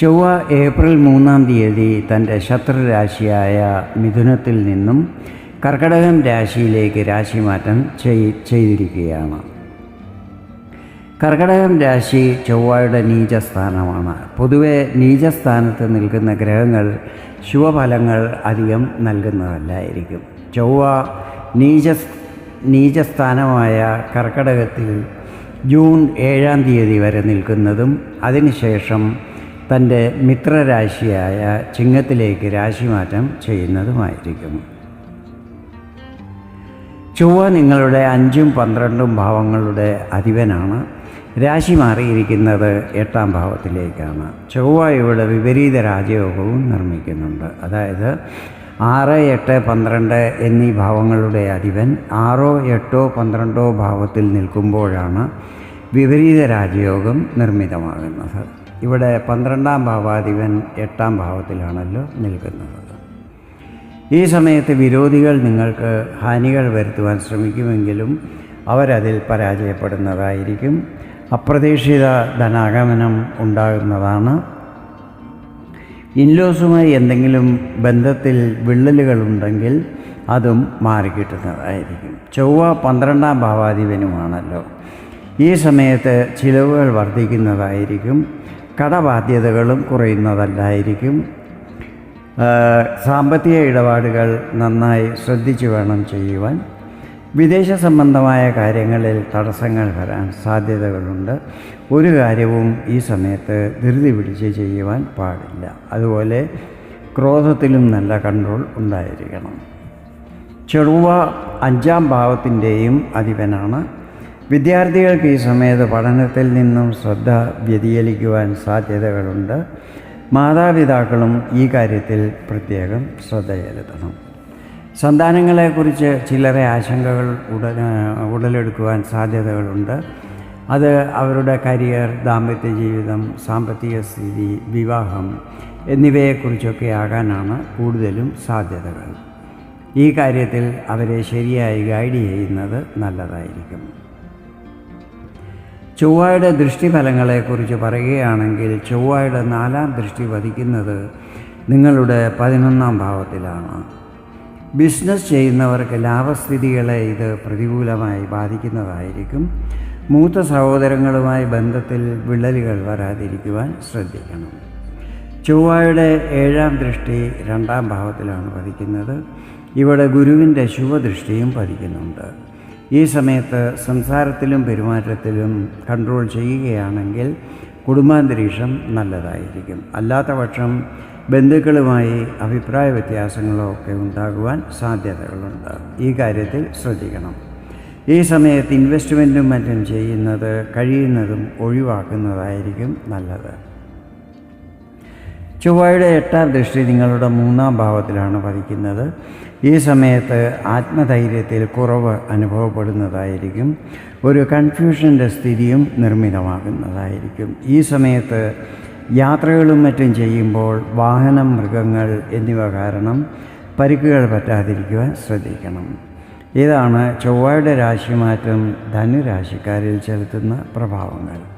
ചൊവ്വ ഏപ്രിൽ മൂന്നാം തീയതി തന്റെ ശത്രുരാശിയായ മിഥുനത്തിൽ നിന്നും കർക്കടകം രാശിയിലേക്ക് രാശിമാറ്റം ചെയ് ചെയ്തിരിക്കുകയാണ്. കർക്കടകം രാശി ചൊവ്വയുടെ നീചസ്ഥാനമാണ്. പൊതുവെ നീചസ്ഥാനത്ത് നിൽക്കുന്ന ഗ്രഹങ്ങൾ ശുഭഫലങ്ങൾ അധികം നൽകുന്നതല്ലായിരിക്കും. ചൊവ്വ നീച നീചസ്ഥാനമായ കർക്കടകത്തിൽ ജൂൺ ഏഴാം തീയതി വരെ നിൽക്കുന്നതും അതിനുശേഷം തന്റെ മിത്രരാശിയായ ചിങ്ങത്തിലേക്ക് രാശിമാറ്റം ചെയ്യുന്നതുമായിരിക്കും. ചൊവ്വ നിങ്ങളുടെ അഞ്ചും പന്ത്രണ്ടും ഭാവങ്ങളുടെ അധിപനാണ്. രാശി മാറിയിരിക്കുന്നത് എട്ടാം ഭാവത്തിലേക്കാണ്. ചൊവ്വ ഇവിടെ വിപരീത രാജയോഗവും നിർമ്മിക്കുന്നുണ്ട്. അതായത് ആറ് എട്ട് പന്ത്രണ്ട് എന്നീ ഭാവങ്ങളുടെ അധിപൻ ആറോ എട്ടോ പന്ത്രണ്ടോ ഭാവത്തിൽ നിൽക്കുമ്പോഴാണ് വിപരീത രാജയോഗം നിർമ്മിതമാകുന്നത്. ഇവിടെ പന്ത്രണ്ടാം ഭാവാധിപൻ എട്ടാം ഭാവത്തിലാണല്ലോ നിൽക്കുന്നത്. ഈ സമയത്ത് വിരോധികൾ നിങ്ങൾക്ക് ഹാനികൾ വരുത്തുവാൻ ശ്രമിക്കുമെങ്കിലും അവരതിൽ പരാജയപ്പെടുന്നതായിരിക്കും. അപ്രതീക്ഷിത ധനാഗമനം ഉണ്ടാകുന്നതാണ്. ഇൻലോസുമായി എന്തെങ്കിലും ബന്ധത്തിൽ വിള്ളലുകളുണ്ടെങ്കിൽ അതും മാറിക്കിട്ടുന്നതായിരിക്കും. ചൊവ്വ പന്ത്രണ്ടാം ഭാവാധിപനുമാണല്ലോ. ഈ സമയത്ത് ചിലവുകൾ വർദ്ധിക്കുന്നതായിരിക്കും. കടബാധ്യതകളും കുറയുന്നതല്ലായിരിക്കും. സാമ്പത്തിക ഇടപാടുകൾ നന്നായി ശ്രദ്ധിച്ചു വേണം ചെയ്യുവാൻ. വിദേശ സംബന്ധമായ കാര്യങ്ങളിൽ തടസ്സങ്ങൾ വരാൻ സാധ്യതകളുണ്ട്. ഒരു കാര്യവും ഈ സമയത്ത് ധൃതി പിടിച്ച് ചെയ്യുവാൻ പാടില്ല. അതുപോലെ ക്രോധത്തിലും നല്ല കൺട്രോൾ ഉണ്ടായിരിക്കണം. ചെറുവ അഞ്ചാം ഭാവത്തിന്റെയും അധിപനാണ്. വിദ്യാർത്ഥികൾക്ക് ഈ സമയത്ത് പഠനത്തിൽ നിന്നും ശ്രദ്ധ വ്യതിചലിക്കുവാൻ സാധ്യതകളുണ്ട്. മാതാപിതാക്കളും ഈ കാര്യത്തിൽ പ്രത്യേകം ശ്രദ്ധ ചെലുത്തണം. സന്താനങ്ങളെക്കുറിച്ച് ചിലരെ ആശങ്കകൾ ഉടൻ ഉടലെടുക്കുവാൻ സാധ്യതകളുണ്ട്. അത് അവരുടെ കരിയർ ദാമ്പത്യ ജീവിതം സാമ്പത്തിക സ്ഥിതി വിവാഹം എന്നിവയെക്കുറിച്ചൊക്കെ ആകാനാണ് കൂടുതലും സാധ്യതകൾ. ഈ കാര്യത്തിൽ അവരെ ശരിയായി ഗൈഡ് ചെയ്യുന്നത് നല്ലതായിരിക്കും. ചൊവ്വയുടെ ദൃഷ്ടിഫലങ്ങളെക്കുറിച്ച് പറയുകയാണെങ്കിൽ ചൊവ്വയുടെ നാലാം ദൃഷ്ടി വധിക്കുന്നത് നിങ്ങളുടെ പതിനൊന്നാം ഭാവത്തിലാണ്. ബിസിനസ് ചെയ്യുന്നവർക്ക് ലാഭസ്ഥിതികളെ ഇത് പ്രതികൂലമായി ബാധിക്കുന്നതായിരിക്കും. മൂത്ത സഹോദരങ്ങളുമായി ബന്ധത്തിൽ വിള്ളലുകൾ വരാതിരിക്കുവാൻ ശ്രദ്ധിക്കണം. ചൊവ്വയുടെ ഏഴാം ദൃഷ്ടി രണ്ടാം ഭാവത്തിലാണ് പതിക്കുന്നത് ഇവിടെ ഗുരുവിന്റെ ശുഭദൃഷ്ടിയും പതിക്കുന്നുണ്ട്. ഈ സമയത്ത് സംസാരത്തിലും പെരുമാറ്റത്തിലും കൺട്രോൾ ചെയ്യുകയാണെങ്കിൽ കുടുംബാന്തരീക്ഷം നല്ലതായിരിക്കും. അല്ലാത്ത പക്ഷം ബന്ധുക്കളുമായി അഭിപ്രായ വ്യത്യാസങ്ങളോ ഒക്കെ ഉണ്ടാകുവാൻ സാധ്യതകളുണ്ട്. ഈ കാര്യത്തിൽ ശ്രദ്ധിക്കണം. ഈ സമയത്ത് ഇൻവെസ്റ്റ്മെന്റും മറ്റും ചെയ്യുന്നത് കഴിയുന്നതും ഒഴിവാക്കുന്നതായിരിക്കും നല്ലത്. ചൊവ്വയുടെ എട്ടാം ദൃഷ്ടി നിങ്ങളുടെ മൂന്നാം ഭാവത്തിലാണ് പതിക്കുന്നത്. ഈ സമയത്ത് ആത്മധൈര്യത്തിൽ കുറവ് അനുഭവപ്പെടുന്നതായിരിക്കും. ഒരു കൺഫ്യൂഷന്റെ സ്ഥിതിയും നിർമ്മിതമാകുന്നതായിരിക്കും. ഈ സമയത്ത് യാത്രകളും മറ്റും ചെയ്യുമ്പോൾ വാഹനം മൃഗങ്ങൾ എന്നിവ കാരണം പരിക്കുകൾ പറ്റാതിരിക്കുവാൻ ശ്രദ്ധിക്കണം. ഇതാണ് ചൊവ്വയുടെ രാശിമാറ്റം ധനുരാശിക്കാരിൽ ചെലുത്തുന്ന പ്രഭാവങ്ങൾ.